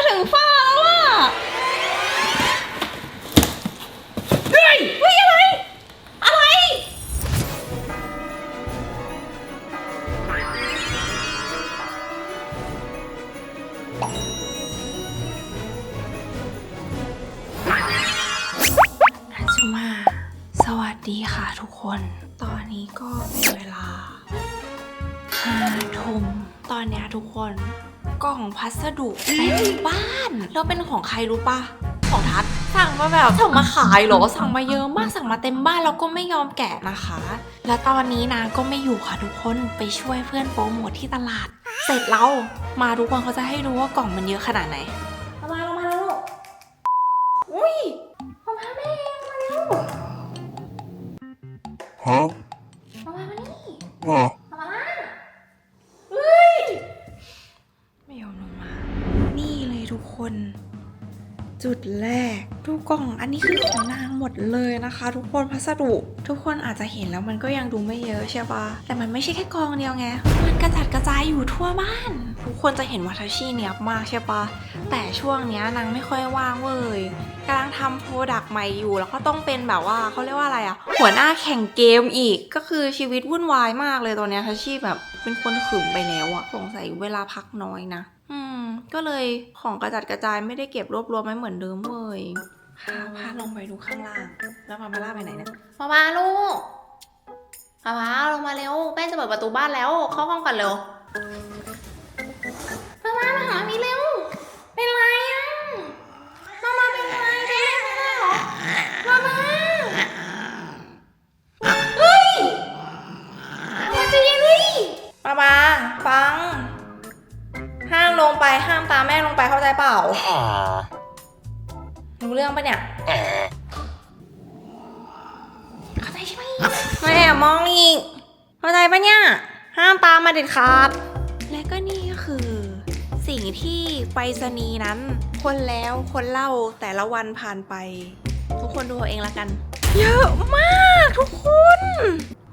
จะถึงฟ้าแล้วล่ะเฮ้ยเฮ้ยอะไร อะไร อัจุมา สวัสดีค่ะทุกคน ตอนนี้ก็เป็นเวลาห้าทุ่มตอนเนี้ยทุกคน กล่องพัสดุเต็มบ แล้วเป็นของใครรู้ปะของทัศน์สั่งมาแบบสั่งมาขายเหรอสั่งมาเยอะมากสั่งมาเต็มบ้านแล้วก็ไม่ยอมแกะนะคะ แล้วตอนนี้นางก็ไม่อยู่ค่ะทุกคนไปช่วยเพื่อนโปรโมทที่ตลาด เสร็จแล้วมาทุกคนเขาจะให้ดูว่ากล่องมันเยอะขนาดไหนมาลงมาแล้วลูกอุ้ยมามาแม่มาเร็ว Huh? นะคะ ทุกคนพัสดุ ทุกคนอาจจะเห็นแล้วมันก็ยังดูไม่เยอะใช่ปะแต่มันไม่ใช่แค่กองเดียวไง มันกระจัดกระจายอยู่ทั่วบ้าน ทุกคนจะเห็นวัทชีเนี้ยบมากใช่ปะแต่ช่วงเนี้ยนางไม่ค่อยว่างเว้ยกำลังทำโปรดักต์ใหม่อยู่ แล้วก็ต้องเป็นแบบว่าเขาเรียกว่าอะไรอะหัวหน้าแข่งเกมอีกก็คือชีวิตวุ่นวายมากเลยตอนเนี้ยทัชชี่แบบเป็นคนขึมไปแล้วอะสงสัยเวลาพักน้อยนะ อืม ก็เลยของกระจัดกระจายไม่ได้เก็บรวบรวมไว้เหมือนเดิมเว้ย พาพาลงไปดูข้างล่าง แล้วมามาล่าไปไหนเนี่ยมามาลูกมามาลงมาเร็วแป้งจะเปิดประตูบ้านแล้ว เข้าห้องก่อนเร็วมามามาหามีเร็ว เป็นไรอะมามาเป็นไรเป็นไรไม่ได้เหรอมามาเฮ้ยมาใจะเย็นดิมามาฟัง ห้ามลงไปห้ามตามแม่ลงไปเข้าใจเปล่า Ah. รู้เรื่องปะเนี่ย Ah. เข้าใจใช่ไหมแม่มองอีกเข้าใจปะเนี่ย ห้ามตามมาเด็ดขาด และก็นี่ก็คือ สิ่งที่ไปรษณีย์นั้น คนแล้วคนเล่าแต่ละวันผ่านไป ทุกคนดูเอาเองละกัน เยอะมากทุกคน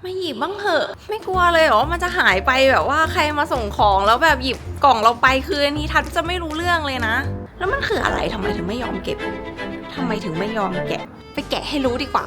มาหยิบบ้างเถอะ ไม่กลัวเลยเหรอว่ามันจะหายไปแบบว่าใครมาส่งของแล้วแบบหยิบกล่องเราไปคืออันนี้ทัดจะไม่รู้เรื่องเลยนะ แล้วมันคืออะไรทำไมถึงไม่ยอมเก็บทำไมถึงไม่ยอมแกะ ไปแกะให้รู้ดีกว่า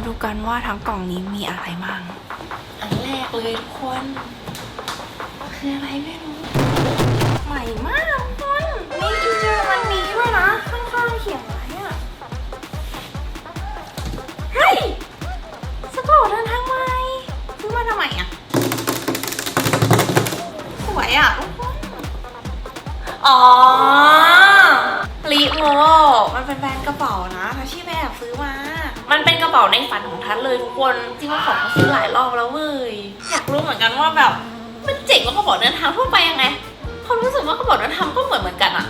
มาดูกันว่าทั้งกล่องนี้มีอะไรบ้าง อันแรกเลยทุกคน คืออะไรไม่รู้ ใหม่มากทุกคนนี่ที่เจอวันนี้ด้วยนะ ข้างๆเขียนไว้อะเฮ้ยสปอร์ตเดินทางใหม่ซื้อมาทำไมอะสวยอะทุกคนอ๋อลิโมมันเป็นแบรนด์กระเป๋านะทัชชี่ไปแอบซื้อมา มันเป็นกระเป๋าในฝันของทัศเลยทุกคนจริงว่าของเขาซื้อหลายรอบแล้วเว้ยอยากรู้เหมือนกันว่าแบบมันเจ๋งกว่ากระเป๋าเดินทางทั่วไปยังไงเขารู้สึกว่ากระเป๋าเดินทางก็เหมือนเหมือนกันอะ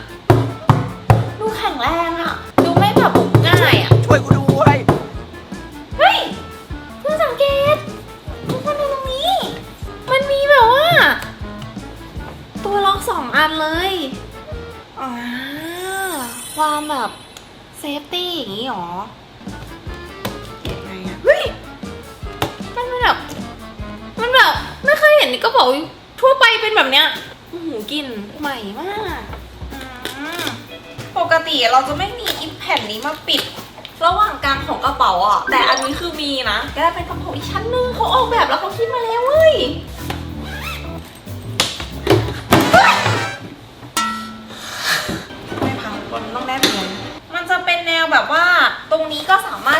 ดูแข็งแรงอะ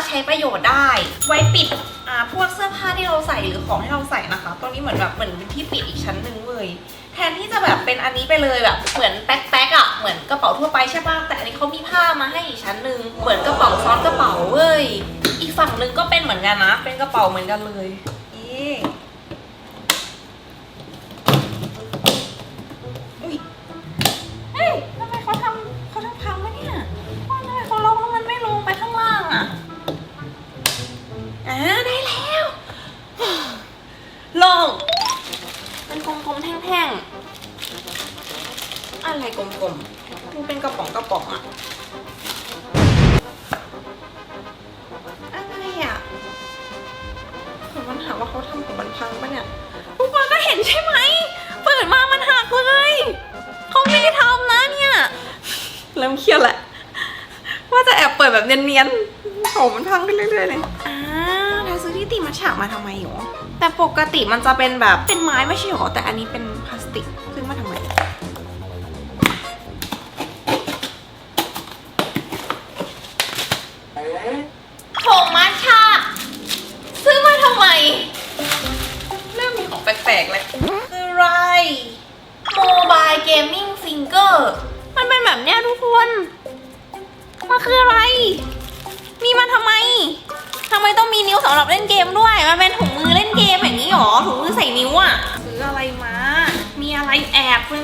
ใช้ประโยชน์ได้ ไว้ปิดอ่าพวกเสื้อผ้าที่เราใส่หรือของที่เราใส่นะคะ ตรงนี้เหมือนแบบเหมือนเป็นที่ปิดอีกชั้นหนึ่งเลยแทนที่จะแบบเป็นอันนี้ไปเลยแบบเหมือนแป๊กแป๊กๆอะเหมือนกระเป๋าทั่วไปใช่ป่ะแต่อันนี้เขามีผ้ามาให้อีกชั้นหนึ่งเหมือนกระเป๋าซ้อนกระเป๋าเว้ยอีกฝั่งหนึ่งก็เป็นเหมือนกันนะ เป็นกระเป๋าเหมือนกันเลย มันกลมๆแท่งๆ อะไรกลมๆมันเป็นกระป๋องกระป๋องอะอะไรอะผมมันหาว่าเขาทำของมันพังปะเนี่ยทุกคนก็เห็นใช่ไหมเปิดมามันหักเลยเขาไม่ได้ทำนะเนี่ยเริ่มเครียดแหละว่าจะแอบเปิดแบบเนียนๆของมันพังไปเรื่อยๆเลยอ่า ติมาฉากมาทำไมหรอแต่ปกติมันจะเป็นแบบเป็นไม้ไม่ใช่หรอแต่อันนี้เป็นพลาสติก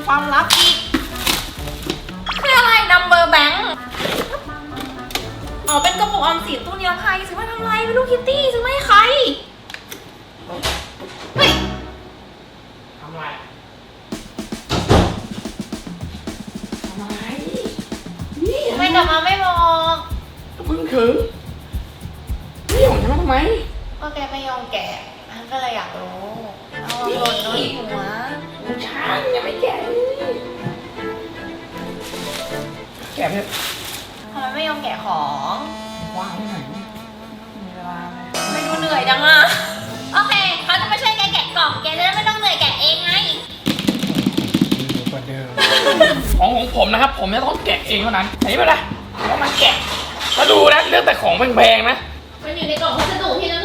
ความลับอีกคืออะไรนัมเบอร์แบงค์อ๋อเป็นกระปุกออมสินตู้นิรภัยซื้อมาทำอะไรเป็นลูกคิตตี้ซื้อมาให้ใครเฮ้ยทำไรทำไมกลับมาไม่บอกก็เพิ่งถึงนี่ของฉันมาทำไมก็แกไม่ยอมแกะฉันก็เลยอยากรู้เอาหล่นโดนหัวมัน ช้างยังไม่แก่แก่เพื่อทำไมไม่ยอมแกะของ ว่างที่ไหนมีเวลาไหมไม่ดูเหนื่อยจังอะโอเคเขาจะมาช่วยแกแกะกล่องแกจะได้ไม่ต้องเหนื่อยแกะเองไง กว่าเดิมของของผมนะครับ ผมจะต้องแกะเองเท่านั้นอันนี้ไม่เป็นไรผมต้องมาแกะแล้วดูนะเรื่องแต่ของแพงๆนะมันอยู่ในกล่องพัสดุที่น้ำหนึ่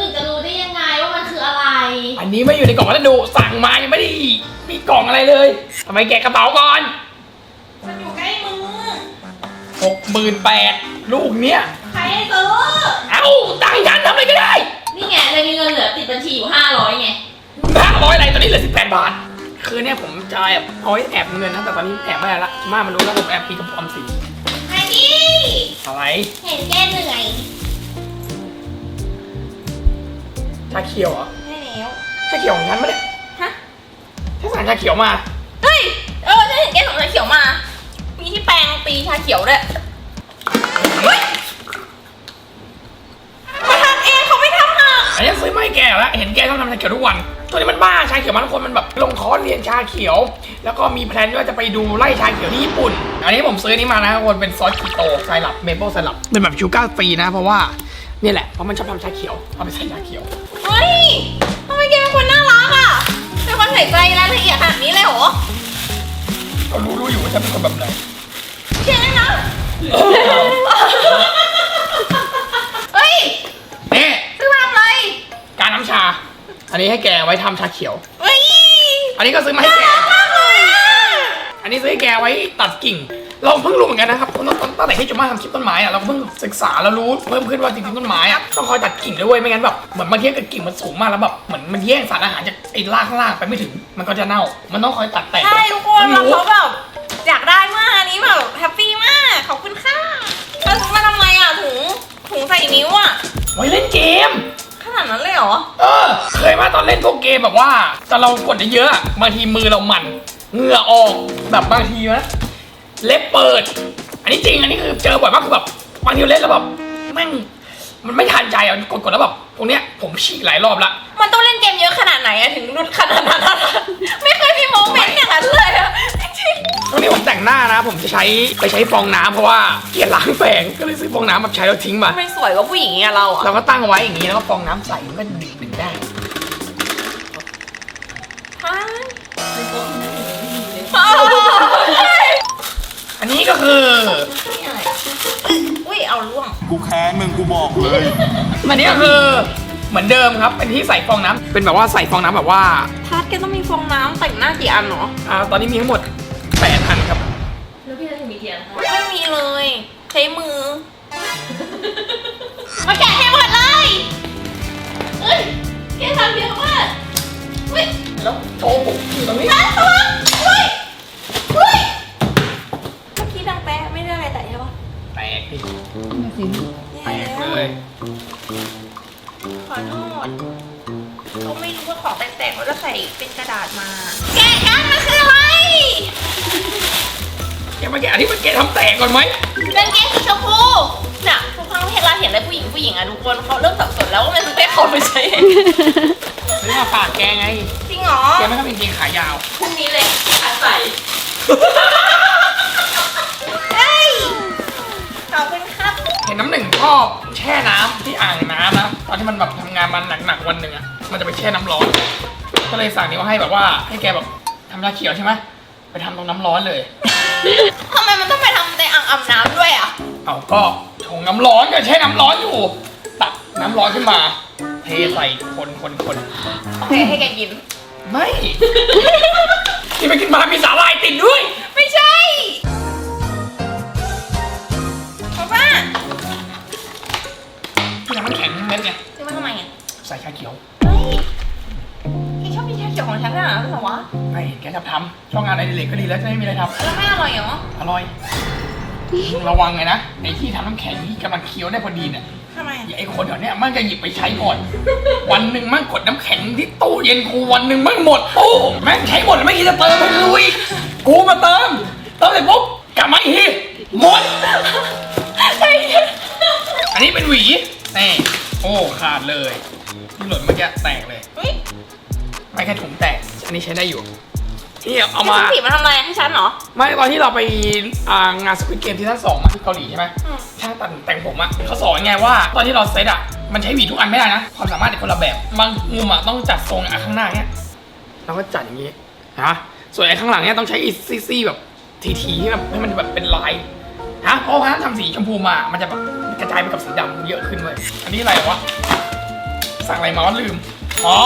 ออะไรอันนี้ไม่อยู่ในกล่องวัสดุสั่งมายังไม่ได้มีกล่องอะไรเลยทำไมแกะกระเป๋าก่อนมันอยู่ใกล้มือ หกหมื่นแปดลูกเนี้ยใครให้ซื้อ เอ้าตังค์ฉันทำอะไรก็ได้นี่ไงเลยมีเงินเหลือติดบัญชีอยู่ห้าร้อยไง ห้าร้อยอะไรตอนนี้เหลือสิบแปดบาท คือเนี่ยผมจะแอบเอาไว้แอบเงินนะแต่ตอนนี้แอบไม่ได้ละมามันรู้แล้วผมแอบปีกระป๋อมสีไอ้ดิอะไรเห็นแกเหนื่อยชาเขียวเหรอได้ แล้ว ชาเขียวของฉันปะเนี่ยฮะ ฉันสั่งชาเขียวมา เฮ้ย เออฉันเห็นแกส่งชาเขียวมา มีที่แปรงตีชาเขียวด้วยเฮ้ยเขาทำเองเขาไม่ทำหักอันนี้ซื้อไม่แก่แล้ว เห็นแกต้องทำชาเขียวทุกวัน ตัวนี้มันบ้า ชาเขียวมันทุกคนมันแบบลงคอร์สเรียนชาเขียว แล้วก็มีแพลนว่าจะไปดูไล่ชาเขียวที่ญี่ปุ่น อันนี้ผมซื้อนี้มานะครับทุกคนเป็นซอสคีโตไซรัปเมเปิลไซรัปเป็นแบบชูการ์ฟรีนะเพราะว่าเนี่ยแหละเพราะมันชอบทำชาเขียวเอาไปใส่ชาเขียว เฮ้ย ส่ใจรายละเอียดขนาดนี้เลยเหรอก็รู้รู้อยู่ว่าฉันเป็นคนแบบไหนแค่นั้นนะเฮ้ยนี่ซื้อมาทำอะไรการน้ำชา อันนี้ให้แกไว้ทำชาเขียว เฮ้ยอันนี้ก็ซื้อมาให้แกมากเลยอะอันนี้ซื้อให้แกไว้ตัดกิ่ง เราเพิ่งรู้เหมือนกันนะครับตั้งตั้งตั้งแต่ที่จุมาทำคลิปต้นไม้อะเราเพิ่งศึกษาแล้วรู้เพิ่มขึ้นว่าจริงๆต้นไม้อะต้องคอยตัดกิ่งด้วยเวยไม่งั้นแบบเหมือนบางทีถ้าเกิดกิ่งมันสูงมากแล้วแบบเหมือนมันแย่งสารอาหารจากไอ้รากข้างล่างไปไม่ถึง มันก็จะเน่า มันต้องคอยตัดแต่งใช่ทุกคนเพิ่งแล้วรู้เขาแบบอยากได้มากอันนี้แบบแฮปปี้มากขอบคุณค่ะแล้วซื้อมาทำไมอะถุงถุงใส่นิ้วอะไว้เล่นเกมขนาดนั้นเลยเหรอเออเคยมาตอนเล่นพวกเกมแบบว่าตอนเรากดเยอะๆอะบางทีมือเรามันเหงื่อออกแบบบางทีนะ เล็บเปิด อันนี้จริง อันนี้คือเจอบ่อยมากคือแบบบางทีเล่นแล้วแบบแม่งมันไม่ทันใจอะกดกดแล้วแบบตรงเนี้ยผมฉีกหลายรอบละ มันต้องเล่นเกมเยอะขนาดไหนอะถึงรุดขนาดนั้นอะไม่เคยมีโมเมนต์อย่างนั้นเลยอะจริงตรงนี้ผมแต่งหน้านะ ผมจะใช้ไปใช้ฟองน้ำเพราะว่าเกลียดล้างแปรงก็เลยซื้อฟองน้ำแบบใช้แล้วทิ้งมา ๆไม่สวยกว่าผู้หญิงอะเราอะ เราก็ตั้งไว้อย่างนี้แล้วก็ฟองน้ำใส่มันก็ดึงดึงได้ นนี้ก็คือ อุ้ยเอาล่วง กูแค้นมึงกูบอกเลย อันนี้ก็คือเหมือนเดิมครับ เป็นที่ใส่ฟองน้ำเป็นแบบว่าใส่ฟองน้ำแบบว่าพาร์ทแกต้องมีฟองน้ำแต่งหน้ากี่อันเนาะอ่าตอนนี้มีทั้งหมด8อันครับ แล้วพี่จะถึงมีเทียนคะไม่มีเลย ใช้มือ มาแกะให้หมดเลยเอ้ยแกทำเยอะมากอุ้ยแล้วโชว์ผมอยู่ตรงนี้ น้ำตัวอุ้ยอุ้ยเมื่อกี้ดังแป๊ะไม่ได้อะไรแต่ใช่ปะ แตกดิแย่แตกแล้วเลยขอโทษเขาไม่รู้ว่าของแตกเขาจะใส่เป็นกระดาษมา แกะกันมันคืออะไรแกมาแกะที่มันแกะทำแตกก่อนไหมกางเกงสีชมพูน่ะทุกครั้งที่เราเห็นอะไรผู้หญิงผู้หญิงอะทุกคนเขาเริ่มสับสนแล้วว่ามันคือแค่เขาไม่ใช่ซื้อมาฝากแกไง จริงเหรอ แกไม่ต้องเป็นกางเกงขายาวพรุ่งนี้เลยอาศัยเฮ้ยขอบคุณครับ เห็นน้ำหนึ่งชอบแช่น้ำที่อ่างน้ำนะตอนที่มันแบบทำงานมันหนักๆวันหนึ่งอะมันจะไปแช่น้ำร้อน ก็เลยสั่งนี้ว่าให้แบบว่าให้แกแบบทำยาเขียวใช่ไหมไปทำตรงน้ำร้อนเลย ทำไมมันต้องไปทำในอ่างอาบน้ำด้วยอะ เอาก็ชงน้ำร้อนก็แช่น้ำร้อนอยู่ ตักน้ำร้อนขึ้นมา เทใส่คนคนคนโอเคให้แกกิน ไม่ ที่ไปกินมามีสาหร่ายติดด้วย ไม่ใช่พ่อป้า ที่น้ำแข็งเม็ดเนี่ยซื้อมาทำไมอะใส่ชาเขียวเฮ้ยแกชอบกินชาเขียวของฉันขนาดนั้นเหรอวะไม่แกจะทำช่องงานอะไรเด็กก็ดีแล้วจะไม่มีอะไรทแล้วไม่อร่อยเหรอำอร่อยมึงระวังไงนะไอ้ที่ทำน้ำแข็งที่กำลังเคี้ยวได้พอดีเนี่ยทำไมไอ้คนแถวเนี้ยมันจะหยิบไปใช้ก่อน วันหนึ่งมันกดน้ำแข็งที่ตู้เย็นกูวันหนึ่งมันหมดตู้แม่งใช้หมดแล้วไม่คิดจะเติมให้ลุยกูมาเติมเติมเสร็จปุ๊บกลับมาอีกทีหมด อันนี้เป็นหวี นี่โอ้ขาดเลยที่หล่นเมื่อกี้แตกเลยเฮ้ยไม่แค่ถุงแตก อันนี้ใช้ได้อยู่นี่เอามามาผีมาทำอะไรให้ฉันเหรอ ไม่ตอนที่เราไปอ่างานสควิตเกมที่ท่านสองมาที่เกาหลีใช่ไหมอืมช่างตัดแต่งผมอะเขาสอนไงว่า ตอนที่เราเซตอะมันใช้หวีทุกอันไม่ได้นะ ความสามารถในคนละแบบบางมุมอะต้องจัดทรงอะข้างหน้าเนี้ยเราก็จัดอย่างนี้นะส่วนไอ้ข้างหลังเนี้ยต้องใช้อีซี่ๆแบบทีๆที่แบบให้มันแบบเป็นลาย นะเพราะว่าถ้าทำสีชมพูมา มันจะแบบกระจายไปกับสีดำเยอะขึ้นเลยอันนี้อะไรวะ สั่งอะไรมาวะลืม อ๋อ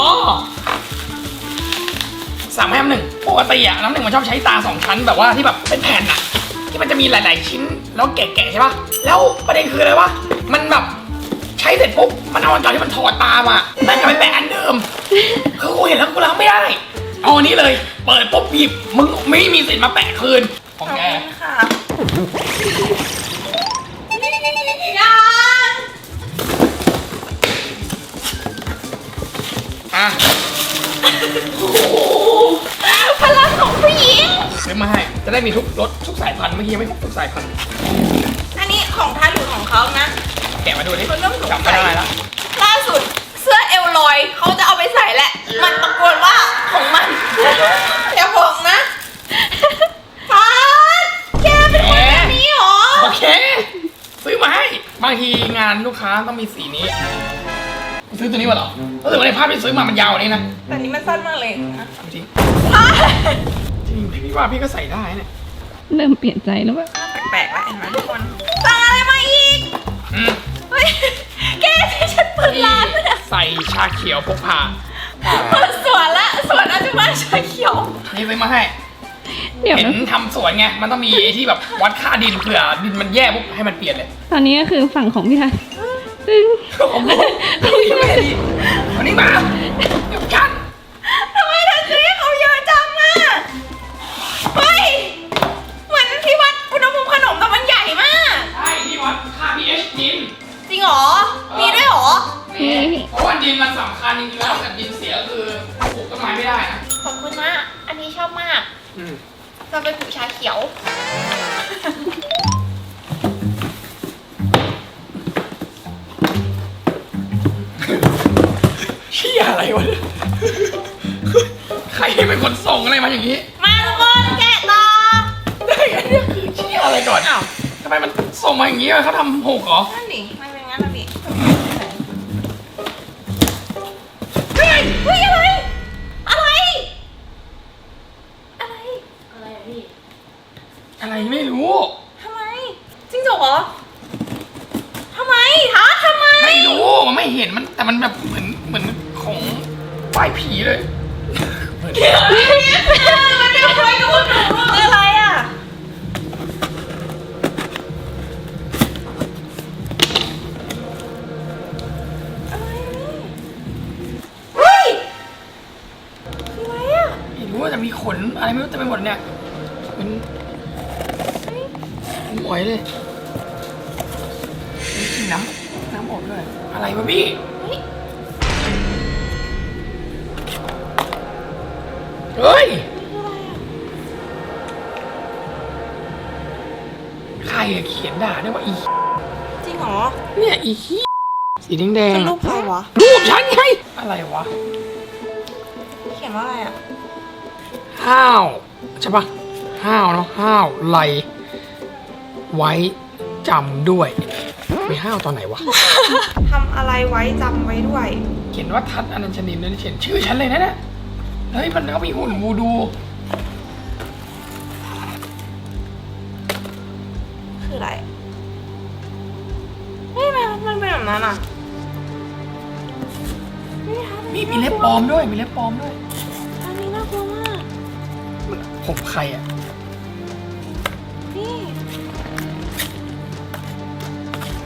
สั่งแมาให้น้ำหนึ่งปกติอะน้ำหนึ่งมันชอบใช้ตาสองชั้นแบบว่าที่แบบเป็นแผ่นอะที่มันจะมีหลาย ๆ ชิ้นแล้วแกะๆใช่ปะแล้วประเด็นคืออะไรวะ มันแบบใช้เสร็จปุ๊บ มันเอาอันเก่าที่มันถอดตามาแม่งก็ไปแปะอันเดิม คือกูเห็นแล้วกูล้าไม่ได้ เอาอันนี้เลย เปิดปุ๊บหยิบ มึงไม่มีสิทธิ์มาแปะคืน ของแก อะพลังของผู้หญิง ซื้อมาให้ จะได้มีทุกรสทุกสายพันธุ์เมื่อกี้ยังไม่ครบทุกสายพันธุ์ อันนี้ของท่านหรือของเขานะ แกะมาดูดิมันเริ่มสงสัย จำไม่ได้ละล่าสุดเสื้อเอลลอยเขาจะเอาไปใส่แหละ มันตะโกนว่าของมันอย่าบอกนะฟาดแกเป็นคนแบบนี้เหรอ โอเค ซื้อมาให้ บางทีงานลูกค้าต้องมีสีนี้ ซื้อตัวนี้มาเหรอรู้สึกว่าในภาพที่ซื้อมามันยาวกว่านี้นะแต่นี้มันสั้นมากเลยนะจริงฟาดจริงพี่ว่าพี่ก็ใส่ได้เนี่ยเริ่มเปลี่ยนใจแล้วว่าแปลกๆแล้วเห็นไหมทุกคนสั่งอะไรมาอีกอืมเฮ้ยแกที่ฉันเปิดร้านเลยนะใส่ชาเขียวพกพาเปิดสวนละสวนอาจุมาชาเขียวนี่ซื้อมาให้ เดี๋ยวเห็นนะทำสวนไง มันต้องมีไอ้ที่แบบวัดค่าดินเผื่อดินมันแย่ปุ๊บให้มันเปลี่ยนเลยตอนนี้ก็คือฝั่งของพี่ทัศน์ซึ่งผมบอกพี่ไม่ดีวันนี้มาเดี๋ยวกันทำไมทันทีเขาเยอะจังอะเฮ้ยเหมือนที่วัดอุณหภูมิขนมแต่มันใหญ่มาก ใช่ที่วัดค่า pH ดินจริงเหรอ มีด้วยเหรอนี่เพราะว่าดินมันสำคัญจริงๆแล้วถ้าเกิดดินเสียก็คือปลูกต้นไม้ไม่ได้นะ ขอบคุณนะอันนี้ชอบมากอืม จะไปปลูกชาเขียว เชี่ยอะไรวะเนี่ยใครเป็นคนส่งอะไรมาอย่างนี้ มาทุกคนแกะต่อได้ไงเนี่ยคือเชี่ยอะไรก่อนอ้าวทำไมมันส่งมาอย่างนี้อะเขาทำหกเหรอนั่นดิไม่เป็นงั้นนะดิเฮ้ยเฮ้ยอะไรอะไร อะไร อะไรอะพี่ อะ ไรไม่รู้ ทำไมจริงจกเหรอทำไมท้าทำไม ไม่รู้มันไม่เห็นมันแต่มันแบบเหมือนเหมือนของฝ่ายผีเลยมันเป็นใครกับพวกหนูอะไรอะ อะไรนี่เฮ้ยคืออะไรอะ ไม่รู้ว่าจะมีขนอะไรไม่รู้เต็มไปหมดเนี่ย หมวยเลยมีกลินน้ำน้ำอบด้วยอะไรวะพี่เฮ้ยเฮ้ยใครอะเขียนด่าได้ว่าอีจริงเหรอเนี่ยอีขี้สีแดงแดงเป็นรูปใครวะรูปฉันไงอะไรวะ เขียนว่าอะไรอะห้าวใช่ปะห้าวเนาะห้าวไหล ไว้จำด้วยไม่ห้าวตอนไหนวะ ทำอะไรไว้จำไว้ด้วย เขียนว่าทัดอนันชนินเลยเขียนชื่อฉันเลยนะเนี่ยเฮ้ยมันเขามีหุ่นวูดู คืออะไรเฮ้ยมันมันเป็นแบบนั้นอะมีมีเล็บปลอมด้วย มีเล็บปลอมด้วย อันนี้น่ากลัวมากมันผมใครอะ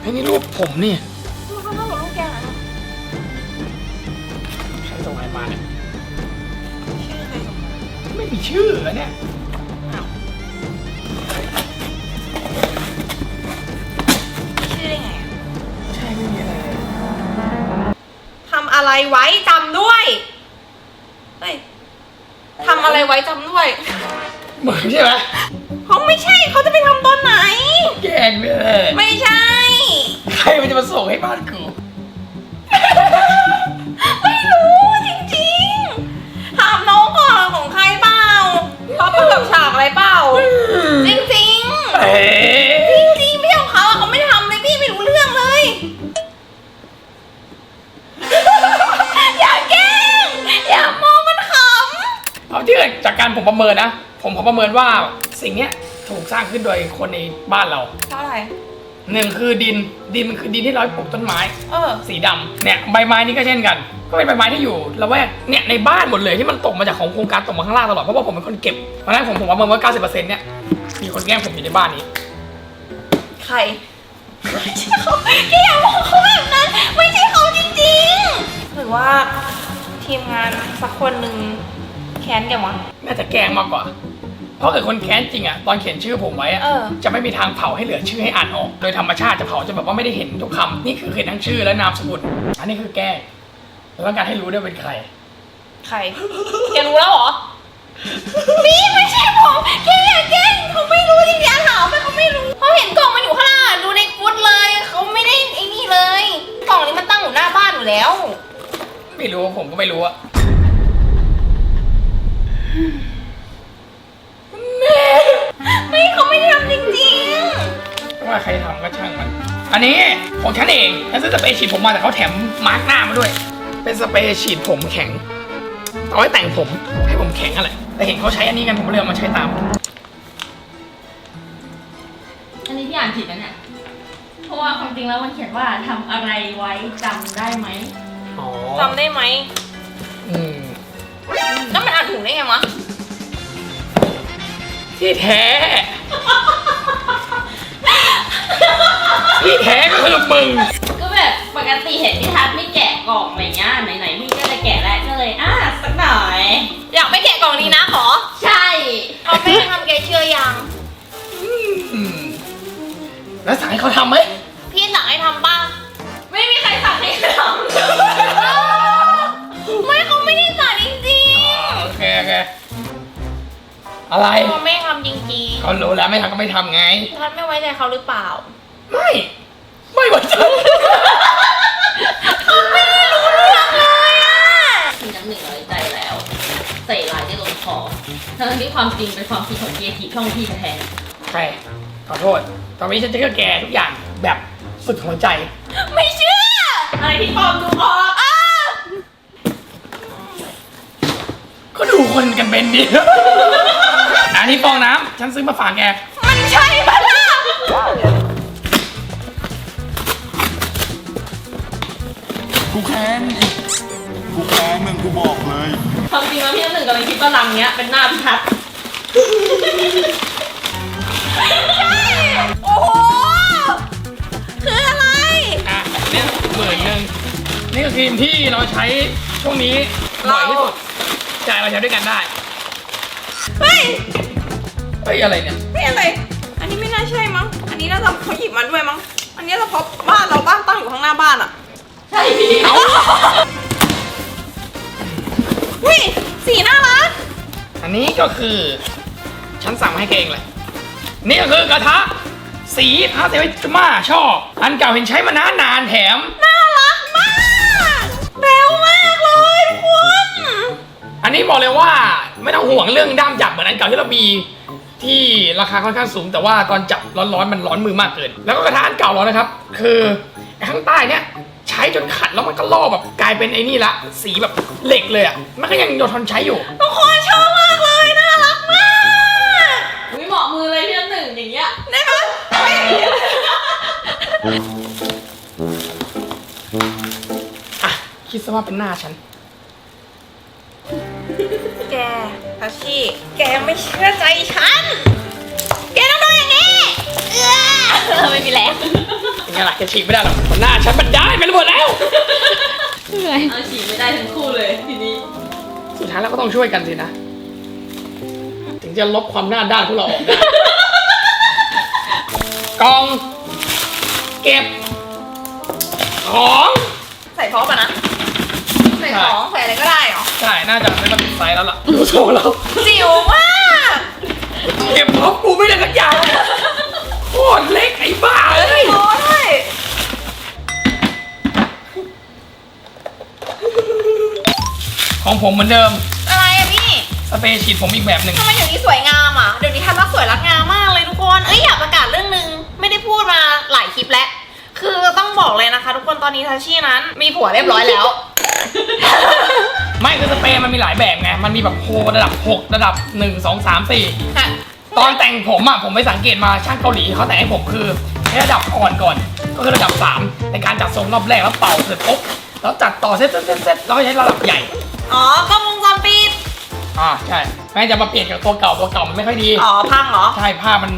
ไอ้นี่รูปผมนี่มันเขาทำเหมือนลูกแกงอะใครส่งอะไรมาเนี่ย ชื่อใครส่งมาไม่มีชื่ออะเนี่ย ชื่อได้ไงอะใช่ไม่มีอะไรเลยทำอะไรไว้จำด้วย เฮ้ยทำอะไรไว้จำด้วย เหมือนใช่ไหมเขาไม่ใช่เขาจะไปทำตอนไหน แกล้งไปเลย ไม่ใช่ ใครมันจะมาส่งให้บ้านกู ไม่รู้จริงๆ ถามน้องก่อนของใครเปล่าเขาประกอบฉากอะไรเปล่า จริงเอ๊ะๆจริงๆไม่ใช่ของเขาอะเขาไม่ได้ทำเลยพี่ไม่รู้เรื่องเลย อย่าแกล้งอย่ามองมันขเอาที่เกิดจากการผมประเมินนะ ผมขอประเมินว่าสิ่งเนี้ยถูกสร้างขึ้นโดยคนในบ้านเราำเท่าไหร่ หนึ่งคือดินดินมันคือดินที่เราปลูกต้นไม้ เออ สีดำเนี่ยใบไม้นี่ก็เช่นกัน ก็เป็นใบไม้ที่อยู่ละแวกเนี่ยในบ้านหมดเลยที่มันตกมาจากของโครงการตกมาข้างล่างตลอดเพราะว่าผมเป็นคนเก็บเพราะฉะนั้นผมผมว่าเมื่อว่า90%เนี่ยมีคนแกล้งผมอยู่ในบ้านนี้ ใครไม่ใช่เขาแกอย่ามองเขาแบบนั้น ไม่ใช่เขาจริงๆ หรือว่าทีมงานสักคนหนึ่งแค้นแกวะน่าจะแกล้งมากกว่า เพราะเกิดคนแค้นจริงอะตอนเขียนชื่อผมไว้อะเออ จะไม่มีทางเผาให้เหลือชื่อให้อ่านออก โดยธรรมชาติจะเผาจะแบบว่าไม่ได้เห็นทุกคำนี่คือเห็นทั้งชื่อและนามสกุลอันนี้คือแกล้งแล้วต้องการให้รู้ด้วยเป็นใคร ใครแกรู้แล้วเหรอพี่ไม่ใช่ผมแกอย่าแกล้งเขาไม่รู้จริงๆอะถามไปเขาไม่รู้เขาเห็นกล่องมันอยู่ข้างหน้าดูในฟุตเลยเขาไม่ได้ไอ้นี่เลย กล่องนี้มันตั้งอยู่หน้าบ้านอยู่แล้ว ไม่รู้ผมก็ไม่รู้อะ อันนี้ของฉันเองฉันซื้อสเปรย์ฉีดผมมาแต่เขาแถมมาร์กหน้ามาด้วย เป็นสเปรย์ฉีดผมแข็งเอาไว้แต่งผมให้ผมแข็งอะไรแต่เห็นเขาใช้อันนี้กันผมก็เลยเอามาใช้ตาม อันนี้พี่อ่านผิดนะเนี่ย เพราะว่าความจริงแล้วมันเขียนว่าทำอะไรไว้จำได้ไหมอ๋อๆจำได้ไหมอืมแล้วมันอ่านถูกได้ไงวะที่แท้ ที่แท้ก็คือมึง ก็แบบปกติเห็นพี่ทัศน์ไม่แกะกล่องอะไรเงี้ยไหนๆพี่ก็จะแกะแล้วก็เลยอะสักหน่อย อยากไปแกะกล่องนี้นะขอใช่เอาแม่ทำแกเชื่อยังอืมแล้วสั่งให้เขาทำไหมพี่สั่งให้ทำบ้างไม่มีใครสั่งให้ทไม่เขาไม่ได้สั่งจริงโอเคโอเคอะไรๆเขาไม่ทำจริงเขารู้แล้วไม่ทำก็ไม่ทำไงๆทัดไม่ไว้ใจเขาหรือเปล่า ไม่ ไม่ไหวใจำมีน้ำหนึ่งน้อยใจแล้ว ใส่ลายได้ลงคอทั้งที่ความจริงเป็นความคิดของเกียร์ทีช่องพี่แท้ใครขอโทษ ตอนนี้ฉันจะแกทุกอย่างแบบสุดหัวใจ ไม่เชื่อ อะไรที่ปลอมดูออกอ้าก็ดูคนกันเป็นดิ อันนี้ฟองน้ำฉันซื้อมาฝากแก มันใช่ปะล่ะ กูแค้นอีกกูแค้นมึงกูบอกเลยความจริงแล้วพี่น้ำหนึ่งกำลังคิดว่ารังเนี้ยเป็นหน้าพี่ทัศน์โอ้โห คืออะไร อะเนี่ยหมื่นหนึ่งนี่คือครีมที่เราใช้ช่วงนี้บ่อยที่สุดจ่ายเราใช้ด้วยกันได้เฮ้ยเฮ้ยอะไรเนี่ยไม่อะไร อันนี้ไม่น่าใช่มั้ง อันนี้น่าจะเขาหยิบมาด้วยมั้ง อันนี้เฉพาะบ้านเราบ้านตั้งอยู่ข้างหน้าบ้านอะ ใช่พี่เอ้าวิสีน่ารักนนี้ก็คือ ฉันสั่งมาให้แกเองเลย นี่ก็คือกระทะ สีพาเซวิจมาชอบ อันเก่าเห็นใช้มานานนานแถม น่ารักมากเร็วมากเลยทุกคนอันนี้บอกเลยว่าไม่ต้องห่วงเรื่องด้ามจับเหมือนอันเก่าที่เรามีที่ราคาค่อนข้างสูง แต่ว่าตอนจับร้อนๆมันร้อนมือมากเกิน แล้วก็กระทะอันเก่าเรานะครับ คือไอ้ข้างใต้เนี่ย ใช้จนขัดแล้วมันก็ลอกแบบกลายเป็นไอ้นี่ละ สีแบบเหล็กเลยอะ มันก็ยังโดนทนใช้อยู่ ทุกคนชอบมากเลยน่ารักมากอุ้ยเหมาะมือเลยพี่น้ำหนึ่งอย่างเงี้ยได้ปะอะ คิดซะว่าเป็นหน้าฉัน แกทัชชี่ แกไม่เชื่อใจฉัน แกต้องโดนอย่างนี้ เออไม่มีแรง อย่างเงี้ยแหละแกฉีกไม่ได้หรอกหน้าฉันมันได้ไปหมดแล้วเอาฉีดไม่ได้ทั้งคู่เลยทีนี้สุดท้ายแล้วก็ต้องช่วยกันสินะ ถึงจะลบความหน้าด้านพวกเราออกได้กล่อง เก็บ ของ ใส่พร้อมปะนะ ใส่ของใส่อะไรก็ได้เหรอใช่ น่าจะไม่มาติดไซส์แล้วล่ะ ดูโซ่แล้วจิ๋วมากเก็บของกูไม่ได้สักอย่างโคตรเล็กไอ้บ้าเลย โอ้ ของผมเหมือนเดิม อะไรอะพี่สเปรย์ฉีดผมอีกแบบหนึ่ง ทำไมเดี๋ยวนี้สวยงามอะเดี๋ยวนี้ทำรักสวยรักงามมากเลยทุกคนเอ้ยอยากประกาศเรื่องหนึ่งไม่ได้พูดมาหลายคลิปแล้ว คือต้องบอกเลยนะคะ ทุกคนตอนนี้ทัชชี่นั้น มีผัวเรียบร้อยแล้ว ไม่คือสเปรย์มันมีหลายแบบไง มันมีแบบโฮระดับ 6 ระดับ 1 2 3 4ค่ะตอนแต่งผมอะผมไปสังเกตมาช่างเกาหลีเขาแต่งให้ผมคือให้ระดับอ่อนก่อน ก็คือระดับ 3 ในการจัดทรงรอบแรกแล้วเป่าเสร็จปุ๊บแล้วจัดต่อเซตเซตเซตเซตแล้วก็ใช้ระดับใหญ่ อ๋อกล้องวงจรปิด อ่าใช่แม่งจะมาเปลี่ยนกับตัวเก่าตัวเก่ามันไม่ค่อยดี อ๋อพังเหรอ ใช่ภาพมัน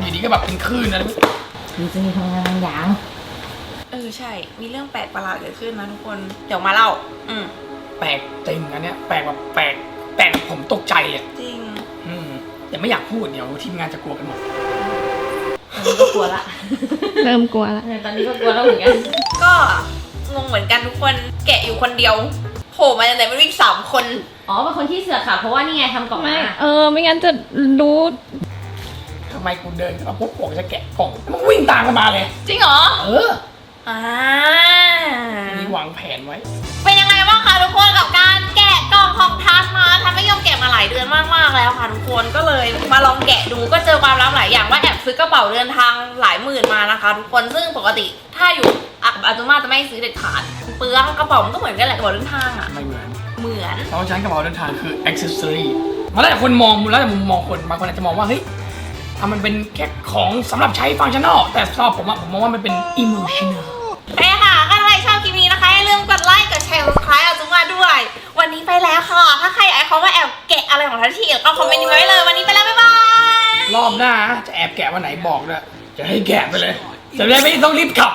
อยู่ดีก็แบบเป็นคลื่นอะไรมันจะมีพลังงานบางอย่าง เออใช่ มีเรื่องแปลกประหลาดเกิดขึ้นนะทุกคน เดี๋ยวมาเล่า อืมแปลกจริงอันเนี้ยแปลกแบบแปลกแปลกผมตกใจเลยจริงอืมแต่ไม่อยากพูดเดี๋ยวทีมงานจะกลัวกันหมดตอนนี้ก็กลัวละเริ่มกลัวละเนี่ยตอนนี้ก็กลัวแล้วเหมือนกัน ก็งงเหมือนกันทุกคน แกะอยู่คนเดียว โผล่มาจากไหนไม่รู้อีกสามคน อ๋อเป็นคนที่เสือกค่ะ เพราะว่านี่ไงทำกล่องไม่มาเออ ไม่งั้นจะรู้ ทำไมกูเดินมาปุ๊บบอกจะแกะกล่องมันวิ่งตามกันมาเลย จริงเหรอ เออ อ่ามีวางแผนไว้ เป็นยังไงบ้างคะทุกคนกับการแกะกล่องของทัสมาทัสไม่ยอมแกะมาหลายเดือนมากๆแล้วค่ะทุกคนก็เลยมาลองแกะดูก็เจอความลับหลายอย่างว่าแอบซื้อกระเป๋าเดินทางหลายหมื่นมานะคะ ทุกคนซึ่งปกติถ้าอยู่อะอาจุมาจะไม่ซื้อเด็ดขาดเปลืองกระเป๋ามันก็เหมือนกันแหละกระเป๋าเดินทางอะไม่เหมือนเหมือนเพราะฉะนันกระเป๋าเดินทางคือ accessory มันแล้วแต่คนมองแล้วแต่มุมมองคนบางคนอาจจะมองว่าเฮ้ยอะมันเป็นแค่ของสำหรับใช้ฟังชั่นอลแต่สำหรับผมอะผมมองว่ามันเป็น emotional ไปค่ะก็ถ้าใครชอบคลิปนี้นะคะอย่าลืมกดไลค์ กดแชร์กด subscribe เอาจุมาด้วย วันนี้ไปแล้วค่ะ ถ้าใครอยากให้เขามาแอบแกะอะไรของทัชชี่ก็คอมเมนต์ไว้เลย วันนี้ไปแล้วบ๊ายบาย รอบหน้าจะแอบแกะวันไหนบอกด้วยจะให้แกะไปเลยจะได้ไม่ต้องรีบขับ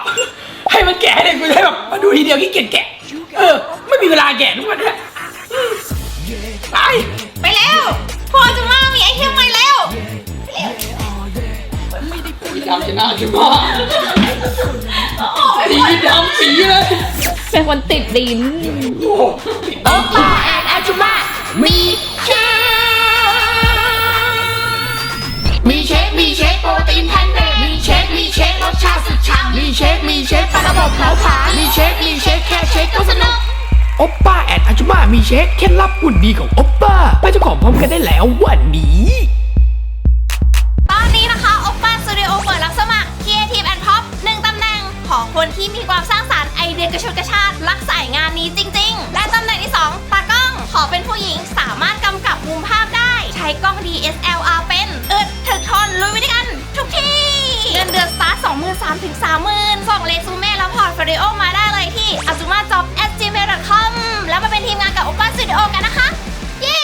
ให้มันแกะให้เลยกูจะได้แบบมาดูทีเดียวขี้เกียจแกะ เออ ไม่มีเวลาแกะทุกวันเนี่ยอืมไป ไปแล้วพอจุมามีไอเทมใหม่แล้ว สีดำชนะชิมาสีดำสีเลยเป็นคนติดดินโอ้ป้าแอนอาจุมามีเชฟมีเชคมีเชคโปรตีนแพนเนมีเชคมีเชครสชาติสุดฉ่ำมีเชคมีเชคปลาระบบเผาผลาญมีเชคมีเชคแค่เชคก็สนุกโอปป้าแอนอาจุมามีเช็คเคล็ดลับหุ่นดีของโอปป้าไปเจ้าของพร้อมกันได้แล้ววันนี้ นที่มีความสร้างสารรค์ไอเดียกระชดกระชากรักสายงานนี้จริง ๆ และตำแหน่งที่ 2ตากล้องขอเป็นผู้หญิงสามารถกำกับมุมภาพได้ ใช้กล้อง DSLR เป็นอึดถึกทนลุยวิธีกันทุกที่เงินเดือนสตาร์ท23,000ถึง30,000ส่งเรซูเม่แล้วพอร์ตฟลิโอมาได้เลยที่ a z u m a j o b gmail.com แล้วมาเป็นทีมงานกับโอป้าสตูดิโอกันนะคะ เย้